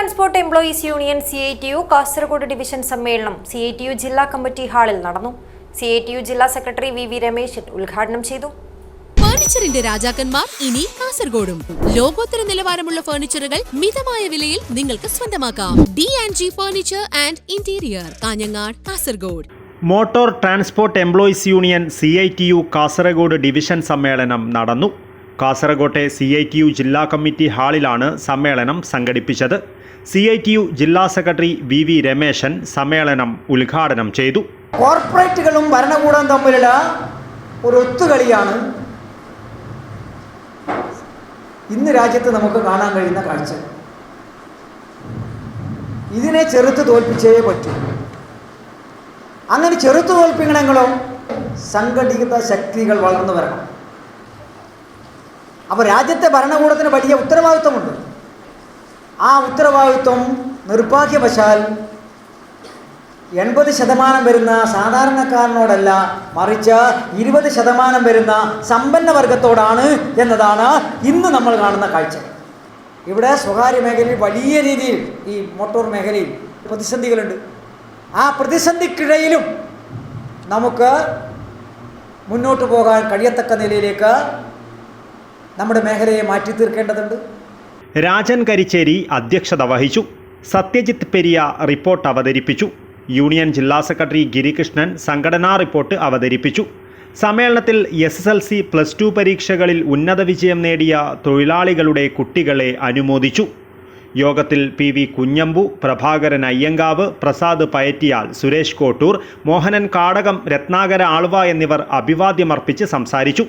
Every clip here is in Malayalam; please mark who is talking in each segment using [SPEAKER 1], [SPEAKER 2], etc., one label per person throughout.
[SPEAKER 1] Transport employees union C I T U Kasaragod division സമ്മേളനം സി ഐ ടി യു ജില്ലാ കമ്മിറ്റി ഹാളിൽ നടന്നു. സി ഐ ടി യു ജില്ലാ സെക്രട്ടറി വി വി രമേശൻ ഉദ്ഘാടനം ചെയ്തു.
[SPEAKER 2] ഫർണിച്ചറിന്റെ രാജാക്കന്മാർ ഇനി കാസർഗോഡും. ലോകോത്തര നിലവാരമുള്ള ഫർണിച്ചറുകൾ മിതമായ വിലയിൽ നിങ്ങൾക്ക് സ്വന്തമാക്കാം. D and G furniture and interior Kanhangad Kasaragod.
[SPEAKER 3] Motor transport employees union C I T U Kasaragod division സമ്മേളനം നടന്നു. കാസർഗോട്ടെ സി ഐ ടി യു ജില്ലാ കമ്മിറ്റി ഹാളിലാണ് സമ്മേളനം സംഘടിപ്പിച്ചത്. സി ഐ ടി യു ജില്ലാ സെക്രട്ടറി വി വി രമേശൻ സമ്മേളനം ഉദ്ഘാടനം ചെയ്തു.
[SPEAKER 4] കോർപ്പറേറ്റുകളും ഭരണകൂടവും തമ്മിലുള്ള ഒരു ഒത്തുകളിയാണ് ഇന്ന് രാജ്യത്ത് നമുക്ക് കാണാൻ കഴിയുന്ന കാഴ്ച. ഇതിനെ ചെറുത്ത് തോൽപ്പിച്ചേ പറ്റൂ. അങ്ങനെ ചെറുത്ത് തോൽപ്പിക്കണമെങ്കിലോ സംഘടിത ശക്തികൾ വളർന്നു വരണം. അപ്പോൾ രാജ്യത്തെ ഭരണകൂടത്തിന് വലിയ ഉത്തരവാദിത്വമുണ്ട്. ആ ഉത്തരവാദിത്വം നിർഭാഗ്യവശാൽ എൺപത് ശതമാനം വരുന്ന സാധാരണക്കാരനോടല്ല മറിച്ച് ഇരുപത് ശതമാനം വരുന്ന സമ്പന്ന വർഗത്തോടാണ് എന്നതാണ് ഇന്ന് നമ്മൾ കാണുന്ന കാഴ്ച. ഇവിടെ സ്വകാര്യ മേഖലയിൽ വലിയ രീതിയിൽ ഈ മോട്ടോർ മേഖലയിൽ പ്രതിസന്ധികളുണ്ട്. ആ പ്രതിസന്ധിക്കിടയിലും നമുക്ക് മുന്നോട്ട് പോകാൻ കഴിയത്തക്ക നിലയിലേക്ക് നമ്മുടെ മേഖലയെ മാറ്റി തീർക്കേണ്ടതുണ്ട്.
[SPEAKER 3] രാജൻ കരിച്ചേരി അധ്യക്ഷത വഹിച്ചു. സത്യജിത്ത് പെരിയ റിപ്പോർട്ട് അവതരിപ്പിച്ചു. യൂണിയൻ ജില്ലാ സെക്രട്ടറി ഗിരികൃഷ്ണൻ സംഘടനാ റിപ്പോർട്ട് അവതരിപ്പിച്ചു. സമ്മേളനത്തിൽ S S L C plus two പരീക്ഷകളിൽ ഉന്നത വിജയം നേടിയ തൊഴിലാളികളുടെ കുട്ടികളെ അനുമോദിച്ചു. യോഗത്തിൽ പി വി കുഞ്ഞമ്പു പ്രഭാകരൻ അയ്യങ്കാവ് പ്രസാദ് പയറ്റിയാൽ സുരേഷ് കോട്ടൂർ മോഹനൻ കാടകം രത്നാകര ആൾവ എന്നിവർ അഭിവാദ്യമർപ്പിച്ച് സംസാരിച്ചു.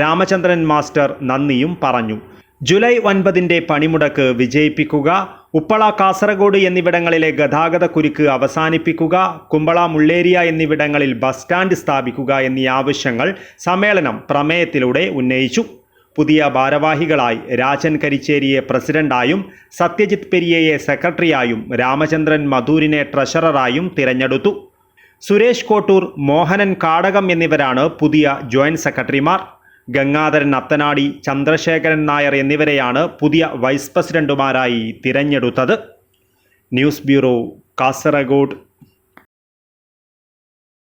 [SPEAKER 3] രാമചന്ദ്രൻ മാസ്റ്റർ നന്ദിയും പറഞ്ഞു. ജൂലൈ ഒൻപതിന്റെ പണിമുടക്ക് വിജയിപ്പിക്കുക ഉപ്പള കാസർഗോഡ് എന്നിവിടങ്ങളിലെ ഗതാഗത കുരുക്ക് അവസാനിപ്പിക്കുക കുമ്പള മുള്ളേരിയ എന്നിവിടങ്ങളിൽ ബസ് സ്റ്റാൻഡ് സ്ഥാപിക്കുക എന്നീ ആവശ്യങ്ങൾ സമ്മേളനം പ്രമേയത്തിലൂടെ ഉന്നയിച്ചു. പുതിയ ഭാരവാഹികളായി രാജൻ കരിച്ചേരിയെ പ്രസിഡന്റായും സത്യജിത് പെരിയയെ സെക്രട്ടറിയായും രാമചന്ദ്രൻ മധൂരിനെ ട്രഷററായും തിരഞ്ഞെടുത്തു. സുരേഷ് കോട്ടൂർ മോഹനൻ കാടകം എന്നിവരാണ് പുതിയ ജോയിന്റ് സെക്രട്ടറിമാർ. ഗംഗാധരൻ അത്തനാടി ചന്ദ്രശേഖരൻ നായർ എന്നിവരെയാണ് പുതിയ വൈസ് പ്രസിഡന്റുമാരായി തിരഞ്ഞെടുത്തത്. News bureau Kasaragod.